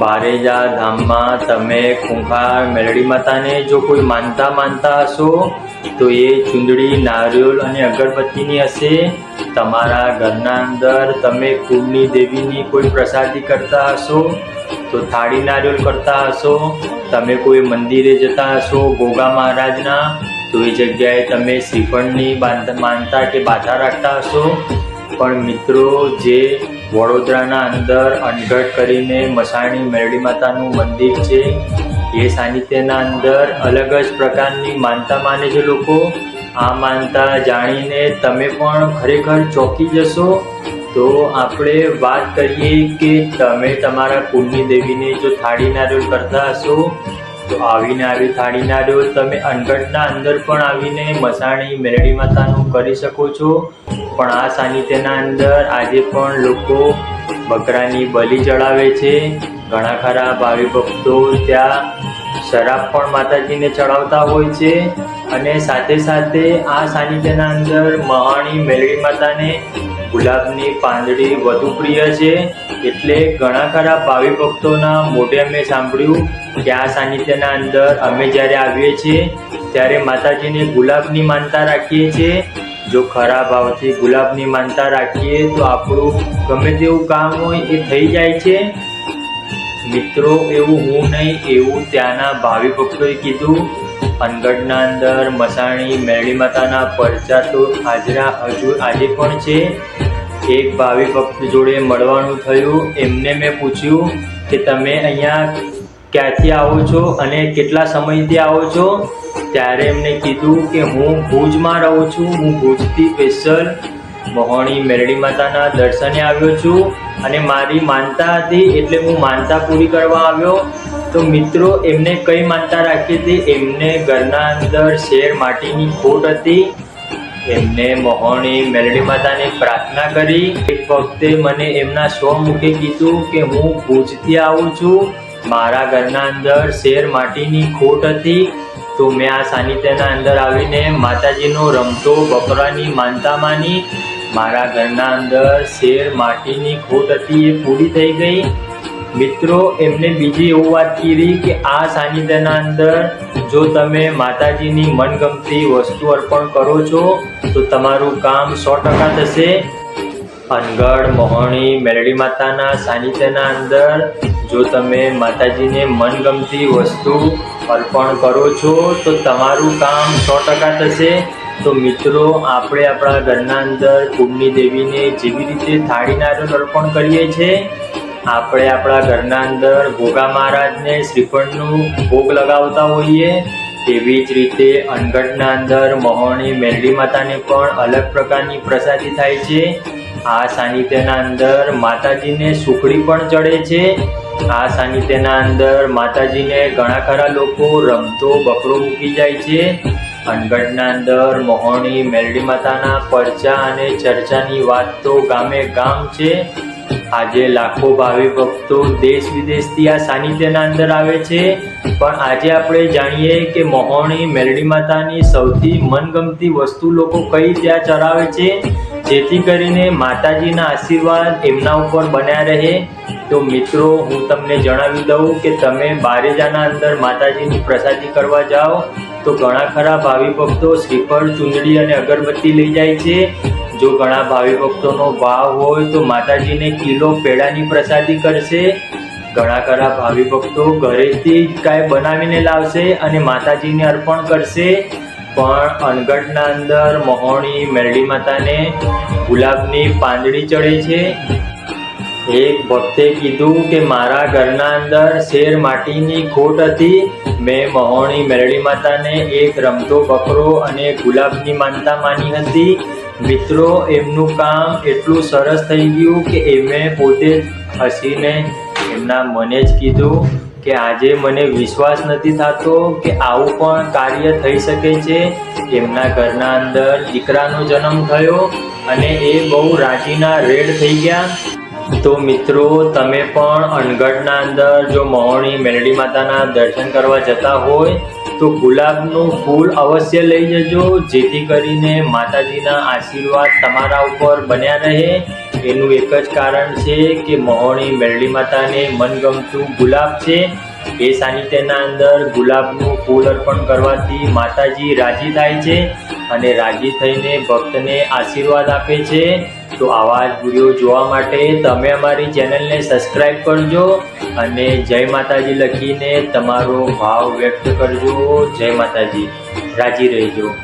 બારેજા ધામમાં તમે ખૂંખાર મેલડી માતાને જો કોઈ માનતા માનતા હશો, તો એ ચૂંદડી નારિયેળ અને અગરબત્તીની હશે. તમારા ઘરના અંદર તમે કુળની દેવીની કોઈ પ્રસાદી કરતા હશો, તો થાળી નારિયેળ કરતા હશો. તમે કોઈ મંદિરે જતા હશો, ગોગા મહારાજના, તો એ જગ્યાએ તમે શ્રીફળની માનતા કે બાધા રાખતા હશો. પણ મિત્રો, જે વડોદરાના અંદર અનગઢ કરીને મસાણી મેરડી માતાનું મંદિર છે. એ સાનિધ્યના અંદર અલગ જ પ્રકારની માનતા માને છે લોકો. આ માનતા જાણીને તમે પણ ખરેખર ચોંકી જશો. તો આપણે વાત કરીએ કે તમે તમારા કુળની દેવીને જો થાળી નારિયેળ કરતા હશો, તો આવીને આવી થાળી નાર્યો તમે અનગઢના અંદર પણ આવીને મસાણી મેરડી માતાનું કરી શકો છો. પણ આ સાનિધ્યના અંદર આજે પણ લોકો બકરાની બલિ ચડાવે છે. ઘણા ખરા ભાવિ ભક્તો ત્યાં શરાબ પણ માતાજીને ચડાવતા હોય છે અને સાથે સાથે આ સાનિધ્યના અંદર મહાણી મેલડી માતાને ગુલાબની પાંદડી વધુ પ્રિય છે. એટલે ઘણા ખરા ભાવિ ભક્તોના મોઢે અમે સાંભળ્યું કે આ સાનિધ્યના અંદર અમે જ્યારે આવીએ છીએ ત્યારે માતાજીને ગુલાબની માનતા રાખીએ છીએ. જો ખરા ભાવથી ગુલાબની માનતા રાખીએ તો આપણું ગમે તેવું કામ હોય એ થઈ જાય છે. મિત્રો, એવું હું નહીં, એવું ત્યાંના ભાવિ ભક્તોએ કીધું. અનગઢના અંદર મસાણી મેળી માતાના પરચા તો હાજરા હજુ આજે પણ છે. એક ભાવિ ભક્ત જોડે મળવાનું થયું. એમને મેં પૂછ્યું કે તમે અહીંયા ક્યાંથી આવો છો અને કેટલા સમયથી આવો છો? ત્યારે એમને કીધું કે હું ભુજમાં રહું છું. હું ભુજથી સ્પેશિયલ મહોણી મેરડી માતાના દર્શને આવ્યો છું અને મારી માનતા હતી એટલે હું માનતા પૂરી કરવા આવ્યો. તો મિત્રો, એમને કઈ માનતા રાખી હતી? એમને ઘરના અંદર શેર માટીની ખોટ હતી. એમને મોહણી મેલડી માતાને પ્રાર્થના કરી. એક વખતે મને એમના સ્વમુખે કીધું કે હું ભુજથી આવું છું. મારા ઘરના અંદર શેર માટીની ખોટ હતી. તો મેં આ સાનિધ્યના અંદર આવીને માતાજીનો રમતો બપરાની માનતા માની મારા ઘરના અંદર શેર માટીની ખોટ હતી એ પૂરી થઈ ગઈ. મિત્રો, એમને બીજી એવું વાત કરી કે આ સાનિધ્યના અંદર જો તમે માતાજીની મનગમતી વસ્તુ અર્પણ કરો છો, તો તમારું કામ સો ટકા થશે. અનગઢ, મોહણી, મેરડી માતાના સાનિધ્યના અંદર જો તમે માતાજીને મનગમતી વસ્તુ અર્પણ કરો છો, તો તમારું કામ સો ટકા થશે. તો મિત્રો, આપણે આપણા ઘરના અંદર કુંભની દેવીને જેવી રીતે થાળી અર્પણ કરીએ છીએ, આપણે આપણા ઘરના અંદર ભોગા મહારાજને શ્રીફળનું ભોગ લગાવતા હોઈએ, તેવી જ રીતે અનગઢના અંદર મહોણી મેલડી માતાને પણ અલગ પ્રકારની પ્રસાદી થાય છે. આ સાનિધ્યના અંદર માતાજીને સુખડી પણ ચડે છે. આ સાનિધ્યના અંદર માતાજીને ઘણા ખરા લોકો રમતો બકરો મૂકી જાય છે. અનગઢના અંદર મોહણી મેલડી માતાના પરચા અને ચર્ચાની વાત તો ગામે ગામ છે. આજે લાખો ભાવિ ભક્તો દેશ વિદેશથી આ સાનિધ્યના અંદર આવે છે. પણ આજે આપણે જાણીએ કે મોહણી, મેરડી માતાની સૌથી મનગમતી વસ્તુ લોકો કઈ ત્યાં ચડાવે છે? જેથી કરીને માતાજીના આશીર્વાદ એમના ઉપર બન્યા રહે. તો મિત્રો, હું તમને જણાવી દઉં કે તમે બારેજાના અંદર માતાજીની પ્રસાદી કરવા જાઓ, તો ઘણા ખરા ભાવિ ભક્તો શ્રીફળ, ચૂંદડી અને અગરબત્તી લઈ જાય છે. જો ઘણા ભાવિ ભક્તોનો ભાવ હોય, તો માતાજીને કિલો પેડાની પ્રસાદી કરશે. ઘણા ખરા ભાવિ ભક્તો ઘરેથી જ કાંઈ બનાવીને લાવશે અને માતાજીને અર્પણ કરશે. પણ અનગઢના અંદર મહોણી મેરડી માતાને ગુલાબની પાંદડી ચડે છે. એક ભક્તે કીધું કે મારા ઘરના અંદર શેર માટીની ખોટ હતી. મેં મહોણી મેરડી માતાને એક રમતો, બકરો અને ગુલાબની માનતા માની હતી. મિત્રો, એમનું કામ એટલું સરસ થઈ ગયું કે એમણે પોતે હસીને એમના મને જ કીધું. કે આજે મને વિશ્વાસ નથી થતો કે આવું પણ કાર્ય થઈ શકે છે. એમના ઘરના અંદર દીકરાનો જન્મ થયો અને એ બહુ રાજીના રેડ થઈ ગયા. તો મિત્રો, તમે પણ અનગઢના અંદર જો મહોણી મેલડી માતાના દર્શન કરવા જતા હોય, તો ગુલાબનું ફૂલ અવશ્ય લઈ જજો, જેથી કરીને માતાજીના આશીર્વાદ તમારા ઉપર બન્યા રહે. એનું એક જ કારણ છે કે મહોણી મેરડી માતાને મનગમતું ગુલાબ છે. એ સાનિધ્યના અંદર ગુલાબનું ફૂલ અર્પણ કરવાથી માતાજી રાજી થાય છે અને રાજી થઈને ભક્તને આશીર્વાદ આપે છે. તો આવા જ વીડિયો જોવા માટે તમે અમારી ચેનલને સબસ્ક્રાઈબ કરજો અને જય માતાજી લખીને તમારો ભાવ વ્યક્ત કરજો. જય માતાજી. રાજી રહેજો.